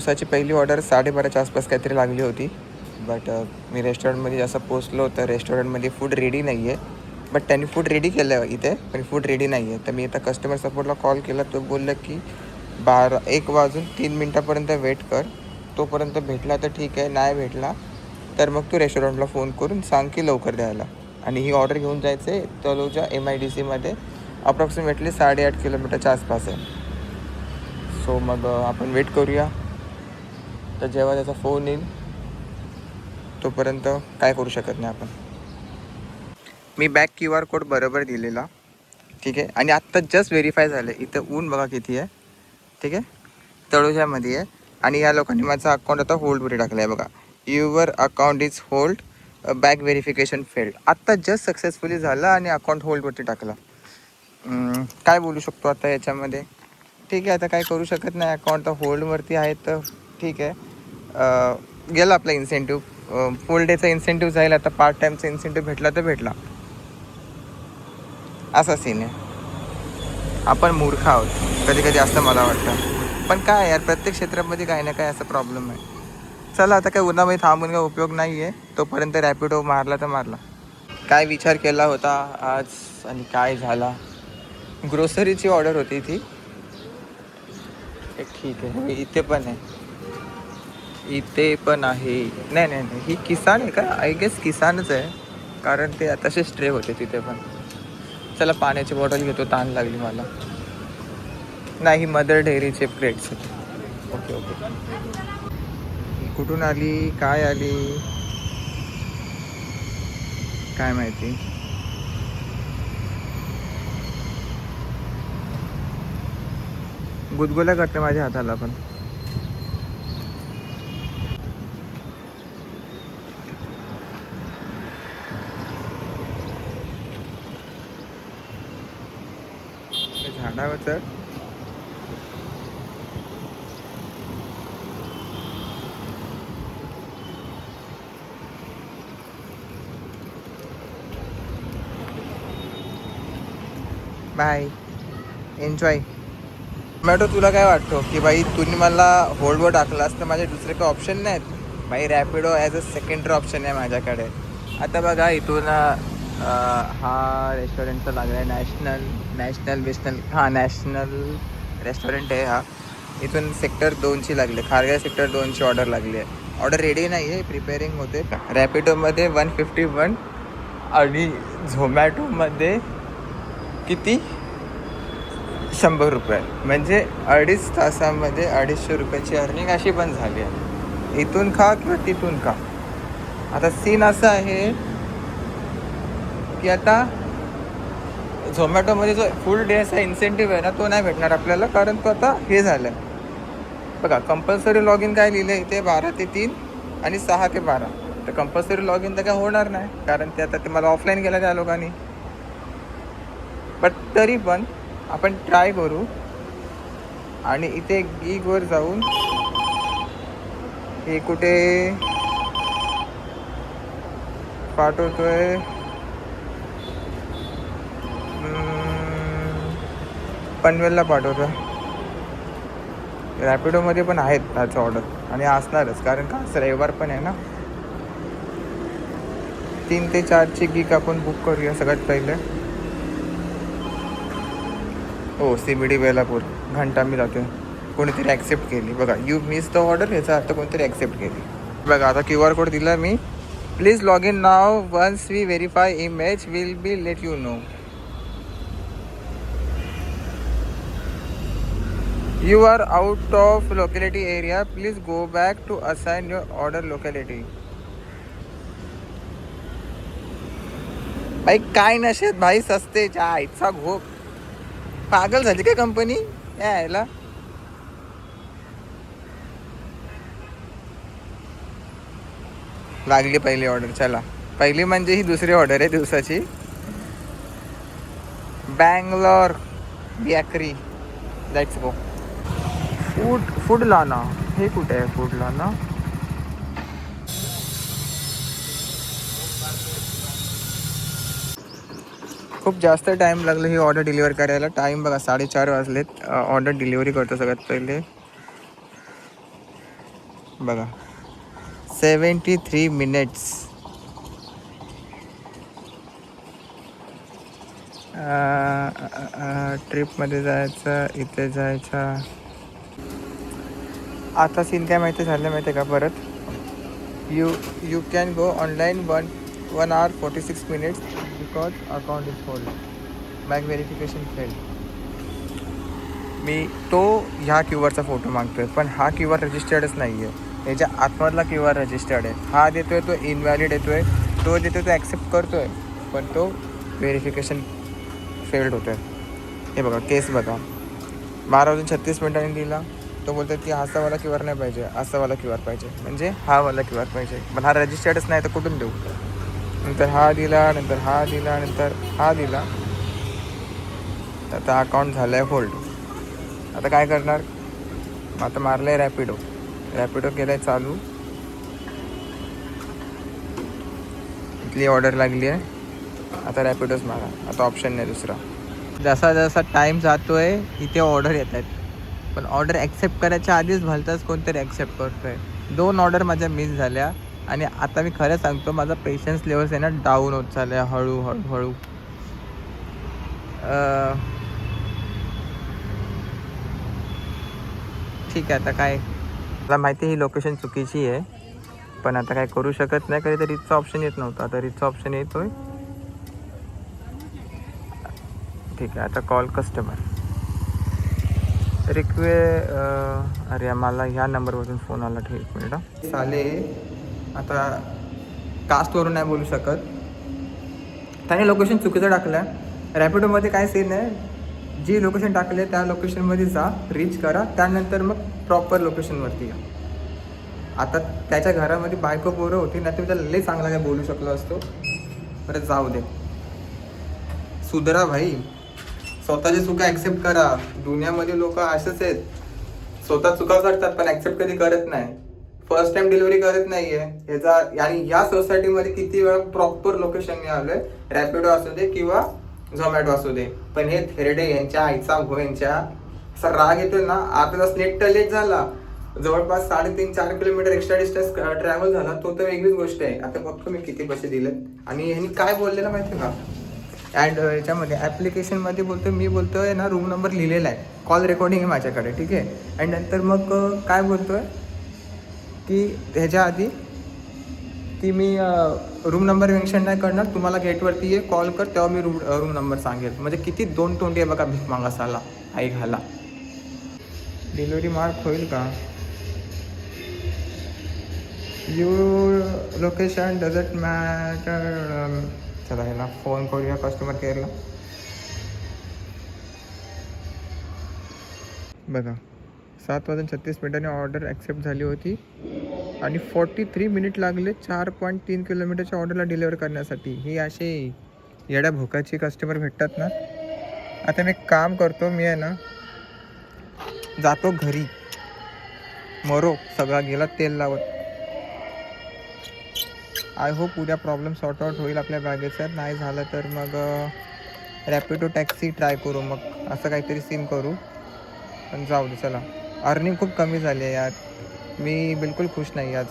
दिवसाची पहिली ऑर्डर साडेबाराच्या आसपास काहीतरी लागली होती. बट मी रेस्टॉरंटमध्ये जसं पोचलो तर रेस्टॉरंटमध्ये फूड रेडी नाही आहे बट त्यांनी फूड रेडी केलं आहे इथे पण फूड रेडी नाही आहे तर मी आता कस्टमर सपोर्टला कॉल केला. तो बोलला की बारा एक वाजून तीन मिनटापर्यंत वेट कर. तोपर्यंत भेटला तर ठीक आहे. नाही भेटला तर मग तू रेस्टॉरंटला फोन करून सांग की लवकर द्यायला. आणि ही ऑर्डर घेऊन जायचं आहे तलोजा एम आय डी सीमध्ये अप्रॉक्सिमेटली साडेआठ किलोमीटरच्या आसपास आहे. सो मग आपण वेट करूया. तर जेव्हा त्याचा फोन येईल तोपर्यंत काय करू शकत नाही आपण. मी बॅक क्यू आर कोड बरोबर दिलेला. ठीक आहे? आणि आत्ता जस्ट व्हेरीफाय झालं इथं ऊन बघा किती आहे. ठीक आहे? तळोजामध्ये आहे. आणि या लोकांनी माझा अकाउंट आता होल्डवरती टाकलं आहे बघा. Your account is hold back verification failed आत्ता जस्ट सक्सेसफुली झालं आणि अकाउंट होल्डवरती टाकलं. काय बोलू शकतो आता याच्यामध्ये? ठीक आहे आता काय करू शकत नाही. अकाउंट तर होल्डवरती आहे तर ठीक आहे. गेला आपला इन्सेंटिव्ह फुल डेचा इन्सेंटिव्ह जाईल आता पार्ट टाईमचा इन्सेंटिव्ह भेटला तर भेटला. असा सीन आहे. आपण मूर्ख आहोत. कधी कधी असं मला वाटतं. पण काय यार प्रत्येक क्षेत्रामध्ये काही ना काही असा प्रॉब्लेम आहे. चला आता काय उन्हामध्ये थांबून काय उपयोग नाही आहे तोपर्यंत रॅपिडो मारला तर मारला. काय विचार केला होता आज आणि काय झाला? ग्रोसरीची ऑर्डर होती ती. ठीक आहे. इथे पण आहे. इथे पण आहे. नाही नाही नाही. ही किसान आहे का? आय गेस किसानच आहे. कारण ते तसे स्ट्रे होते तिथे पण. चला पाण्याची बॉटल घेतो. ताण लागली मला. नाही मदर डेअरीचे प्लेट्स होते ओके ओके कुठून आली? काय आली? काय माहिती? गुदगुल्या करते माझ्या हाताला पण. काय झाडावर चढ बाय एन्जॉय मॅटो तुला काय वाटतो? की बाई तुम्ही मला होल्डवर टाकलास तर माझे दुसरे काही ऑप्शन नाहीत? बाई Rapido as a secondary option आहे माझ्याकडे. आता बघा इथून हा रेस्टॉरंटचा लागला आहे नॅशनल नॅशनल वेशनल हां नॅशनल रेस्टॉरंट आहे हा. इथून सेक्टर दोनची लागले खारगाव सेक्टर दोनची ऑर्डर लागली आहे. ऑर्डर रेडी नाही आहे प्रिपेअरिंग होते. रॅपिडोमध्ये वन फिफ्टी वन आणि झोमॅटोमध्ये किती? शंभर रुपये. म्हणजे अडीच तासामध्ये अडीचशे रुपयाची अर्निंग अशी पण झाली आहे. इथून खा किंवा तिथून खा. आता सीन असं आहे की आता झोमॅटोमध्ये जो फुल डेचा इन्सेंटिव्ह आहे ना तो नाही भेटणार आपल्याला कारण तो आता हे झालं आहे बघा कंपल्सरी लॉग इन काय लिहिलं आहे इथे बारा ते तीन आणि सहा ते बारा. तर कंपल्सरी लॉग इन तर काय होणार नाही कारण ते आता ते मला ऑफलाईन केलं त्या लोकांनी. बट तरी पण आपण ट्राय करू. आणि इथे गीगवर जाऊन हे कुठे? पाठवतोय. पनवेलला पाठवतो रॅपिडोमध्ये पण आहेत त्याचं ऑर्डर. आणि असणारच कारण का? आज रविवार पण आहे ना. तीन ते चारची गीक आपण बुक करूया सगळ्यात पहिले. हो सीबीडी डी वेलापूर घंटा मी जातोय. कोणीतरी ॲक्सेप्ट केली. बघा यू मिस द ऑर्डर याचा अर्थ कोणीतरी ॲक्सेप्ट केली. बघा आता क्यू आर कोड दिला मी. Please log in now once we verify image will be let you know you are out of locality area please go back to assign your order locality भाई काय नशेत? भाई सस्तेच्या आईचा घोप पागल झाली काय कंपनी यायला लागली पहिली ऑर्डर चला. पहिली म्हणजे ही दुसरी ऑर्डर आहे दिवसाची. Bangalore. Bakery that's go food food Lana. हे कुठे आहे फूड लाना? खूप जास्त टाईम लागला ही ऑर्डर डिलिव्हर करायला. टाईम बघा साडेचार वाजलेत. ऑर्डर डिलिव्हरी करतो सगळ्यात पहिले. बघा. Seventy three minutes. ट्रिपमध्ये जायचं इथे जायचं. आता सीन काय माहिती झालं माहिती आहे का परत? You you can go online one one hour forty six minutes because account is hold bank verification fail मी तो ह्या क्यू आरचा फोटो मागतोय पण हा क्यू आर रजिस्टर्डच नाही आहे याच्या आतमधला क्यू आर रजिस्टर्ड आहे हा देतोय तो इनव्हॅलिड येतोय तो देतोय तो ॲक्सेप्ट करतोय पण तो व्हेरिफिकेशन फेल्ड होतोय. हे बघा केस बघा. बारा वाजून छत्तीस मिनिटांनी दिला तो बोलतो की असा वाला क्यू आर नाही पाहिजे असा वाला क्यू आर पाहिजे. म्हणजे हा वाला क्यू आर पाहिजे. पण हा रजिस्टर्डच नाही तर कुठून देऊ? नंतर हा दिला नंतर हा दिला नंतर हा दिला. तर आता अकाउंट झालं आहे होल्ड आता काय करणार? आता मारलं आहे रॅपिडो रॅपिडो केलं आहे चालू. इथली ऑर्डर लागली आहे. आता रॅपिडोच मारा. आता ऑप्शन नाही दुसरा. जसा जसा टाईम जातो आहे इथे ऑर्डर येत आहेत पण ऑर्डर ॲक्सेप्ट करायच्या आधीच भलताच कोणतरी ॲक्सेप्ट करतो आहे दोन ऑर्डर माझ्या मिस झाल्या आणि आता मी खरं सांगतो माझा पेशन्स लेवल्स आहे ना डाऊन होत चाललं आहे हळू हळूहळू ठीक आहे आता काय? मला माहिती ही लोकेशन चुकीची आहे पण आता काय करू शकत नाही कधी तर रिचचा ऑप्शन येत नव्हता. आता रिचचा ऑप्शन येतोय. ठीक आहे आता कॉल कस्टमर रिक्वे अरे मला ह्या नंबरवरून फोन आला. ठीक एक मिनिट. साले आता कास्टवरून नाही बोलू शकत. त्याने लोकेशन चुकीचं टाकलं रॅपिडोमध्ये काय सीन आहे? जी लोकेशन टाकले त्या लोकेशनमध्ये जा रीच करा. त्यानंतर मग प्रॉपर लोकेशनवरती या. आता त्याच्या घरामध्ये बायको पोरं होती नाही तर त्याला लई चांगला काय बोलू शकलो असतो. परत जाऊ दे. सुधरा भाई स्वतःची चुका ॲक्सेप्ट करा. दुनियामध्ये लोक असेच आहेत. स्वतः चुका करतात पण ॲक्सेप्ट कधी करत नाही. फर्स्ट टाइम डिलिव्हरी करत नाहीये. ह्याचा आणि या सोसायटीमध्ये किती वेळा प्रॉपर लोकेशनने आलोय रॅपिडो असू दे किंवा झोमॅटो असू दे. पण हे थेरडे यांच्या आईचा भो यांच्या असा राग येतोय ना आपला नेट लेट झाला. जवळपास साडेतीन चार किलोमीटर एक्स्ट्रा डिस्टन्स ट्रॅव्हल झाला. तो तर वेगळीच गोष्ट आहे. आता बघतो मी किती पैसे दिले आणि ह्यांनी काय बोललेलं माहिती का? अँड uh, याच्यामध्ये ॲप्लिकेशनमध्ये बोलतो मी बोलतो आहे ना रूम नंबर लिहिलेला आहे. कॉल रेकॉर्डिंग आहे माझ्याकडे ठीक आहे? अँड नंतर मग काय बोलतो आहे की ह्याच्या आधी की मी रूम नंबर मेन्शन नाही करणार तुम्हाला गेटवरती ये कॉल कर तेव्हा मी रूम रूम नंबर सांगेल. म्हणजे किती दोन तोंडी आहे बघा भीक मागासाला आई घाला. डिलिव्हरी मार्क होईल का? यू लोकेशन डजंट मॅटर चला ह्याला फोन करूया कस्टमर केअरला बघा सात वाजून छत्तीस मिनिटांनी ऑर्डर ॲक्सेप्ट झाली होती. आणि फोर्टी थ्री मिनिट लागले चार पॉईंट तीन किलोमीटरच्या ऑर्डरला डिलिव्हर करण्यासाठी. ही असे येड्या भोकाची कस्टमर भेटतात ना. आता मी एक काम करतो मी आहे ना जातो घरी. मरो सगळा गेला तेल लावत. आय होप उद्या प्रॉब्लेम सॉर्ट आउट होईल आपल्या बॅगेचं. नाही झालं तर मग रॅपिडो टॅक्सी ट्राय करू मग. असं काहीतरी सिम करू. पण जाऊ दे चला. अर्निंग खूप कमी झाली आहे यार. मी बिलकुल खुश नाही आज.